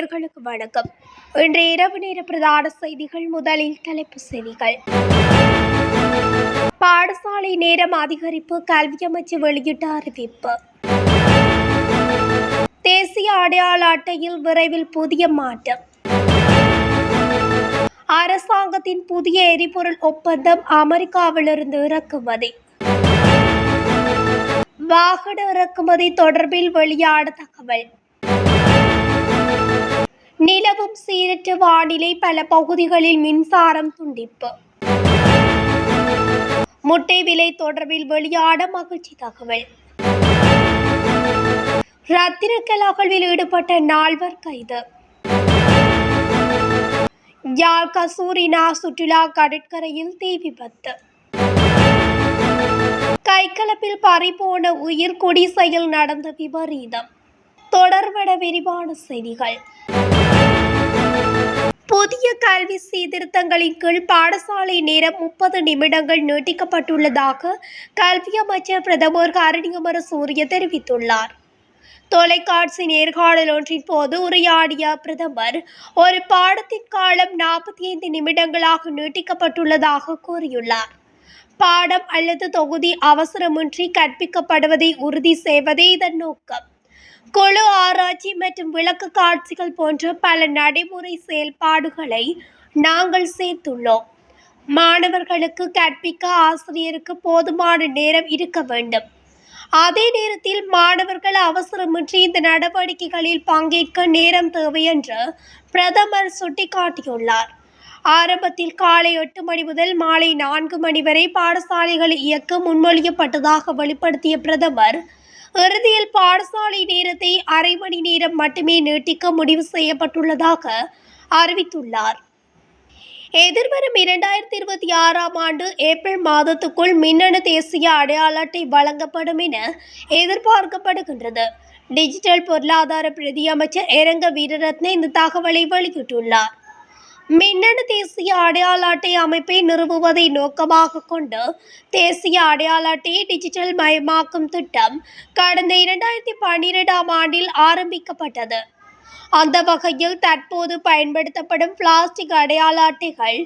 நேர்களுக்கு வணக்கம். இன்று இரவு நேர பிரதான செய்திகள் முதலில் தலைப்பு செய்திகள். பாடசாலை நேரம் அதிகரிப்பு கல்வி அமைச்சு வெளியிட்ட அறிவிப்பு. தேசிய அடையாள அட்டையில் விரைவில் புதிய மாற்றம். அரசாங்கத்தின் புதிய எரிபொருள் ஒப்பந்தம் அமெரிக்காவிலிருந்து இறக்குமதி. வாகன இறக்குமதி தொடர்பில் வெளியான தகவல். நிலவும் சீரற்ற வானிலை பல பகுதிகளில் மின்சாரம் துண்டிப்பு. முட்டை விலை தொடர்பில் வெளியான மகிழ்ச்சி தகவல். ரத்தினக்கல் அகழ்வில் ஈடுபட்ட நால்வர் கைது. யாழ் கசூரினா சுற்றுலா கடற்கரையில் தீ விபத்து. கைகலப்பில் பறிபோன உயிர் குடிசையில் நடந்த விபரீதம். தொடர்பட விரிவான செய்திகள். புதிய கல்வி சீர்திருத்தங்களின் கீழ் பாடசாலை நேரம் முப்பது நிமிடங்கள் நீட்டிக்கப்பட்டுள்ளதாக கல்வி அமைச்சர் பிரதமர் கரணியமர சூரிய தெரிவித்துள்ளார். தொலைக்காட்சி நேர்காணல் ஒன்றின் போது உரையாடிய பிரதமர் ஒரு பாடத்தின் காலம் நாற்பத்தி ஐந்து நிமிடங்களாக நீட்டிக்கப்பட்டுள்ளதாக கூறியுள்ளார். பாடம் அல்லது தொகுதி அவசரமின்றி கற்பிக்கப்படுவதை உறுதி செய்வதே இதன் நோக்கம். குழு ஆராய்ச்சி மற்றும் விளக்கு காட்சிகள் போன்ற பல நடைமுறை செயல்பாடுகளை நாங்கள் சேர்த்துள்ளோம். மாணவர்களுக்கு கற்பிக்க ஆசிரியருக்கு போதுமான நேரம் இருக்க வேண்டும். அதே நேரத்தில் மாணவர்கள் அவசரமின்றி இந்த நடவடிக்கைகளில் பங்கேற்க நேரம் தேவை என்று பிரதமர் சுட்டிக்காட்டியுள்ளார். ஆரம்பத்தில் காலை எட்டு மணி முதல் மாலை நான்கு மணி வரை பாடசாலைகளை இயக்க முன்மொழியப்பட்டதாக வெளிப்படுத்திய பிரதமர் இறுதியில் பாடசாலை நேரத்தை அரை மணி நேரம் மட்டுமே நீட்டிக்க முடிவு செய்யப்பட்டுள்ளதாக அறிவித்துள்ளார். எதிர்வரும் இரண்டாயிரத்தி இருபத்தி ஆறாம் ஆண்டு ஏப்ரல் மாதத்துக்குள் மின்னணு தேசிய அடையாள அட்டை வழங்கப்படும் என எதிர்பார்க்கப்படுகின்றது. டிஜிட்டல் பொருளாதார பிரதியமைச்சர் இரங்க வீரரத்ன இந்த தகவலை வெளியிட்டுள்ளார். மின்னணு தேசிய அடையாள அட்டை அமைப்பை நிறுவுவதை நோக்கமாக கொண்டு தேசிய அடையாள அட்டையை டிஜிட்டல் மயமாக்கும் திட்டம் கடந்த இரண்டாயிரத்தி பன்னிரெண்டாம் ஆண்டில் ஆரம்பிக்கப்பட்டது. அந்த வகையில் தற்போது பயன்படுத்தப்படும் பிளாஸ்டிக் அடையாள அட்டைகள்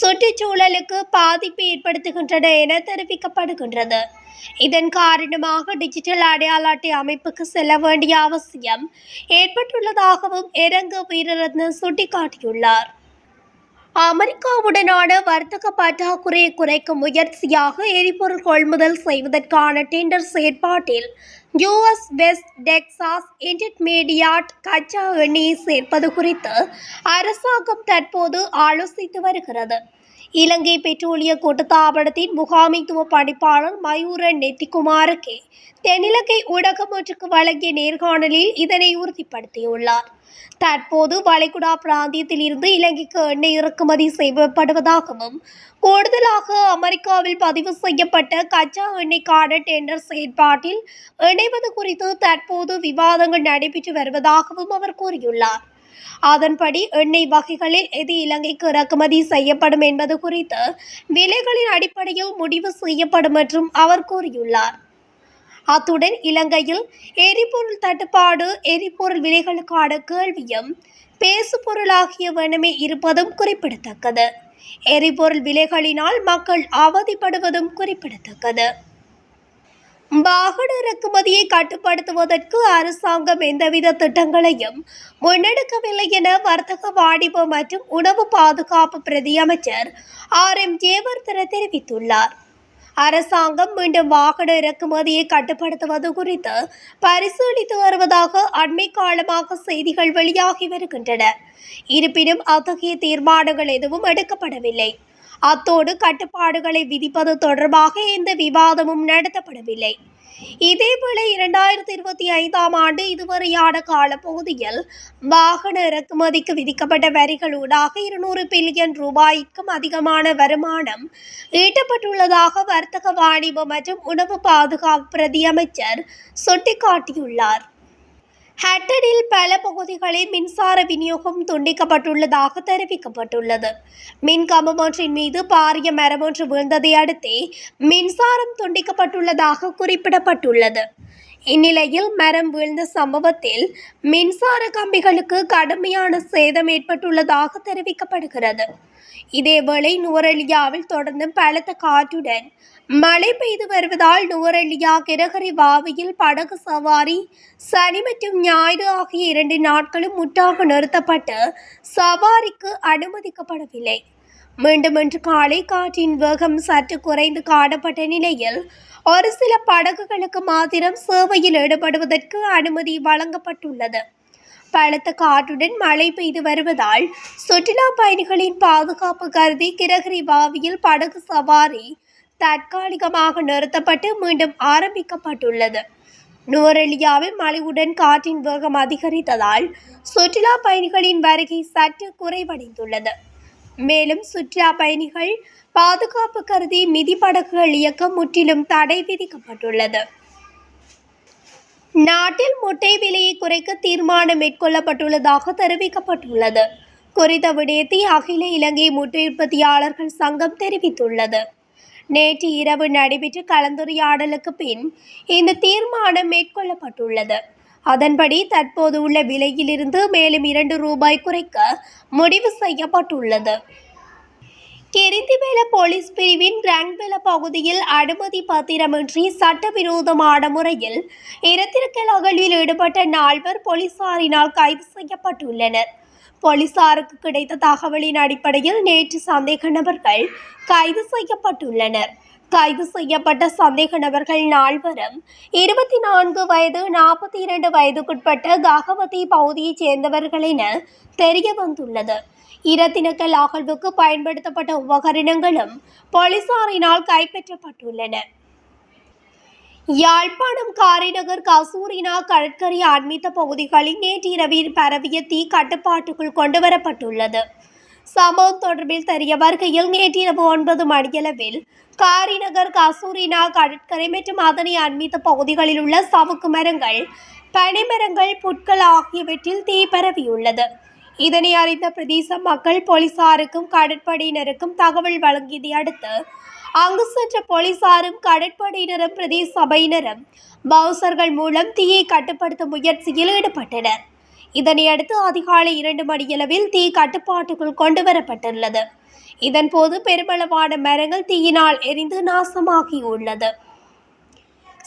சுற்றுச்சூழலுக்கு பாதிப்பு ஏற்படுத்துகின்றன என தெரிவிக்கப்படுகின்றது. இதன் காரணமாக டிஜிட்டல் அடையாள அட்டை அமைப்புக்கு செல்ல வேண்டிய அவசியம் ஏற்பட்டுள்ளதாகவும் இரங்கு வீரரத்ன சுட்டிக்காட்டியுள்ளார். அமெரிக்காவுடனான வர்த்தக பற்றாக்குறையை குறைக்கும் முயற்சியாக எரிபொருள் கொள்முதல் செய்வதற்கான டெண்டர் செயற்பாட்டில் யுஎஸ் வெஸ்ட் டெக்சாஸ் இன்டர்மீடியாட் கச்சா எண்ணெயை சேர்ப்பது குறித்து அரசாங்கம் தற்போது ஆலோசித்து வருகிறது. இலங்கை பெட்ரோலிய கூட்டத்தாபனத்தின் முகாமைத்துவ பணிப்பாளர் மயூரன் நெத்திக்குமாருக்கு தென்னிலங்கை ஊடகம் ஒன்றுக்கு வழங்கிய நேர்காணலில் இதனை உறுதிப்படுத்தியுள்ளார். தற்போது வளைகுடா பிராந்தியத்தில் இருந்து இலங்கைக்கு எண்ணெய் இறக்குமதி செய்யப்படுவதாகவும் கூடுதலாக அமெரிக்காவில் பதிவு செய்யப்பட்ட கச்சா எண்ணெய்க்கான டெண்டர் செயற்பாட்டில் இணைவது குறித்து தற்போது விவாதங்கள் நடைபெற்று வருவதாகவும் அவர் கூறியுள்ளார். அதன்படி எண்ணெய் வகைகளில் எது இலங்கைக்கு இறக்குமதி செய்யப்படும் என்பது குறித்து விலைகளின் அடிப்படையில் முடிவு செய்யப்படும் என்றும் அவர் கூறியுள்ளார். அத்துடன் இலங்கையில் எரிபொருள் தட்டுப்பாடு எரிபொருள் விலைகளுக்கான கேள்வியும் பேசுபொருளாகியவனமே இருப்பதும் குறிப்பிடத்தக்கது. எரிபொருள் விலைகளினால் மக்கள் அவதிப்படுவதும் குறிப்பிடத்தக்கது. வாகன இறக்குமதியை கட்டுப்படுத்துவதற்கு அரசாங்கம் எந்தவித திட்டங்களையும் முன்னெடுக்கவில்லை என வர்த்தக வாணிப மற்றும் உணவு பாதுகாப்பு பிரதியமைச்சர் ஆர். எம். ஜேவர்தன தெரிவித்துள்ளார். அரசாங்கம் மீண்டும் வாகன இறக்குமதியை கட்டுப்படுத்துவது குறித்து பரிசீலித்து வருவதாக அண்மை காலமாக செய்திகள் வெளியாகி வருகின்றன. இருப்பினும் அத்தகைய தீர்மானங்கள் எதுவும் எடுக்கப்படவில்லை. அத்தோடு கட்டுப்பாடுகளை விதிப்பது தொடர்பாக எந்த விவாதமும் நடத்தப்படவில்லை. இதேவேளை இரண்டாயிரத்தி இருபத்தி ஐந்தாம் ஆண்டு இதுவரையான காலப்பகுதியில் வாகன இறக்குமதிக்கு விதிக்கப்பட்ட வரிகளூடாக இருநூறு பில்லியன் ரூபாய்க்கும் அதிகமான வருமானம் ஈட்டப்பட்டுள்ளதாக வர்த்தக வாணிபம் மற்றும் உணவு பாதுகாப்பு பிரதியமைச்சர் சுட்டிக்காட்டியுள்ளார். ஹட்டனில் பல பகுதிகளில் மின்சார விநியோகம் துண்டிக்கப்பட்டுள்ளதாக தெரிவிக்கப்பட்டுள்ளது. மின்கம்பம் ஒன்றின் மீது பாரிய மரம் ஒன்று வீழ்ந்ததை அடுத்தே மின்சாரம் துண்டிக்கப்பட்டுள்ளதாக குறிப்பிடப்பட்டுள்ளது. இந்நிலையில் மரம் வீழ்ந்த சம்பவத்தில் மின்சார கம்பிகளுக்கு கடுமையான சேதம் ஏற்பட்டுள்ளதாக தெரிவிக்கப்படுகிறது. இதேவேளை நுவரெலியாவில் தொடர்ந்து பலத்த காற்றுடன் மழை பெய்து வருவதால் நுவரெலியா கிரகரி வாவியில் படகு சவாரி சனி மற்றும் ஞாயிறு ஆகிய இரண்டு நாட்களும் முற்றாக நிறுத்தப்பட்டு சவாரிக்கு அனுமதிக்கப்படவில்லை. மீண்டும் இன்று காலை காற்றின் வேகம் சற்று குறைந்து காணப்பட்ட நிலையில் ஒரு சில படகுகளுக்கு மாத்திரம் சேவையில் ஈடுபடுவதற்கு அனுமதி வழங்கப்பட்டுள்ளது. பலத்த காற்றுடன் மழை பெய்து வருவதால் சுற்றுலா பயணிகளின் பாதுகாப்பு கருதி கிரகிரி பாவியில் படகு சவாரி தற்காலிகமாக நிறுத்தப்பட்டு மீண்டும் ஆரம்பிக்கப்பட்டுள்ளது. நுவரெலியாவில் மழையுடன் காற்றின் வேகம் அதிகரித்ததால் சுற்றுலா பயணிகளின் வருகை சற்று குறைவடைந்துள்ளது. மேலும் சுற்றுலா பயணிகள் பாதுகாப்பு கருதி மிதிப்படகுகள் இயக்க முற்றிலும் தடை விதிக்கப்பட்டுள்ளது. நாட்டில் முட்டை விலையை குறைக்க தீர்மானம் மேற்கொள்ளப்பட்டுள்ளதாக தெரிவிக்கப்பட்டுள்ளது. குறித்த விடயத்தை அகில இலங்கை முட்டை உற்பத்தியாளர்கள் சங்கம் தெரிவித்துள்ளது. நேற்று இரவு நடைபெற்ற கலந்துரையாடலுக்கு பின் இந்த தீர்மானம் மேற்கொள்ளப்பட்டுள்ளது. அதன்படி தற்போது உள்ள விலையிலிருந்து மேலும் இரண்டு ரூபாய் குறைக்க முடிவு செய்யப்பட்டுள்ளது. கெரிந்திவேல போலீஸ் பிரிவின் ரங்பெல பகுதியில் அனுமதி பத்திரமின்றி சட்டவிரோதமான முறையில் இரத்திருக்கல் அகழ்வில் ஈடுபட்ட நால்வர் போலீசாரினால் கைது செய்யப்பட்டுள்ளனர். போலீசாருக்கு கிடைத்த தகவலின் அடிப்படையில் நேற்று சந்தேக நபர்கள் கைது செய்யப்பட்டுள்ளனர். கைது செய்யப்பட்ட சந்தேக நபர்கள் நால்வரும் இருபத்தி நான்கு வயது நாற்பத்தி இரண்டு வயதுக்குட்பட்ட ககவதி பகுதியைச் சேர்ந்தவர்கள் என தெரிய வந்துள்ளது இரத்தினக்கல் அகழ்வுக்கு பயன்படுத்தப்பட்ட உபகரணங்களும் போலீசாரினால் கைப்பற்றப்பட்டுள்ளன. யாழ்ப்பாணம் காரைநகர் கசூரினா கடற்கரை அண்மித்த பகுதிகளில் நேற்று இரவில் பரவிய தீ கட்டுப்பாட்டுக்குள் கொண்டுவரப்பட்டுள்ளது. சம்பவம் தொடர்பில் தெரிய வருகையில் நேற்றிரவு ஒன்பது மணியளவில் காரிநகர் கசூரினா கடற்கரை மற்றும் அதனை அண்மித்த பகுதிகளில் உள்ள சவுக்கு மரங்கள் பனைமரங்கள் புட்கள் ஆகியவற்றில் தீ பரவியுள்ளது. இதனை அறிந்த பிரதேச மக்கள் போலீசாருக்கும் கடற்படையினருக்கும் தகவல் வழங்கியதை அடுத்து அங்கு சென்ற போலீசாரும் கடற்படையினரும் பிரதேச சபையினரும் பவுசர்கள் மூலம் தீயை கட்டுப்படுத்தும் முயற்சியில் ஈடுபட்டனர். இதனையடுத்து அதிகாலை இரண்டு மணியளவில் தீ கட்டுப்பாட்டுக்குள் கொண்டு வரப்பட்டுள்ளது இதன்போது பெருமளவான மரங்கள் தீயினால் எரிந்து நாசமாகியுள்ளது.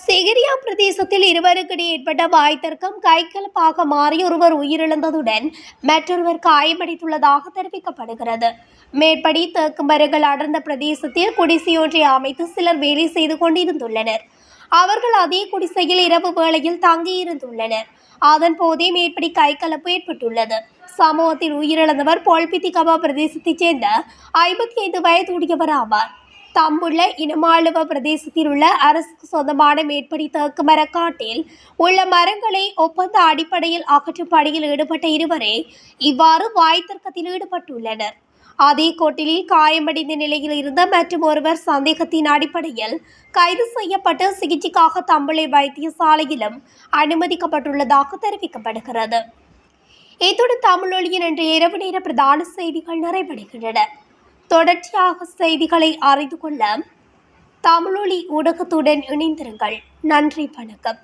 சிகிரியா பிரதேசத்தில் இருவருக்கிடையே ஏற்பட்ட வாய்த்தர்க்கம் கைகலப்பாக மாறி ஒருவர் உயிரிழந்ததுடன் மற்றொருவர் காயமடைத்துள்ளதாக தெரிவிக்கப்படுகிறது. மேற்படி தேக்கு மரங்கள் அடர்ந்த பிரதேசத்தில் குடிசையொன்றை அமைத்து சிலர் வேலை செய்து கொண்டிருந்துள்ளனர். அவர்கள் அதே குடிசையில் இரவு வேளையில் தங்கியிருந்துள்ளனர். அதன் போதே மேற்படி கைகலப்பு ஏற்பட்டுள்ளது. சமூகத்தில் உயிரிழந்தவர் பொல்பித்திகபா பிரதேசத்தைச் சேர்ந்த ஐம்பத்தி ஐந்து வயதுடையவர் ஆவார். தம்புள்ள இனமாளுவ பிரதேசத்தில் உள்ள அரசுக்கு சொந்தமான மேற்படி தேக்கு மரக்காட்டில் உள்ள மரங்களை ஒப்பந்த அடிப்படையில் அகற்றும் பணியில் ஈடுபட்ட இருவரே இவ்வாறு வாய் தர்க்கத்தில் ஈடுபட்டுள்ளனர். அதே கோட்டிலில் காயமடைந்த நிலையில் இருந்த மற்றும் ஒருவர் சந்தேகத்தின் அடிப்படையில் கைது செய்யப்பட்டு சிகிச்சைக்காக தம்பளை வைத்தியசாலையிலும் அனுமதிக்கப்பட்டுள்ளதாக தெரிவிக்கப்படுகிறது. இத்துடன் தமிழொலியின் இன்று இரவு நேர பிரதான செய்திகள் நிறைவடைகின்றன. தொடர்ச்சியாக செய்திகளை அறிந்து கொள்ள தமிழொலி ஊடகத்துடன் இணைந்திருங்கள். நன்றி வணக்கம்.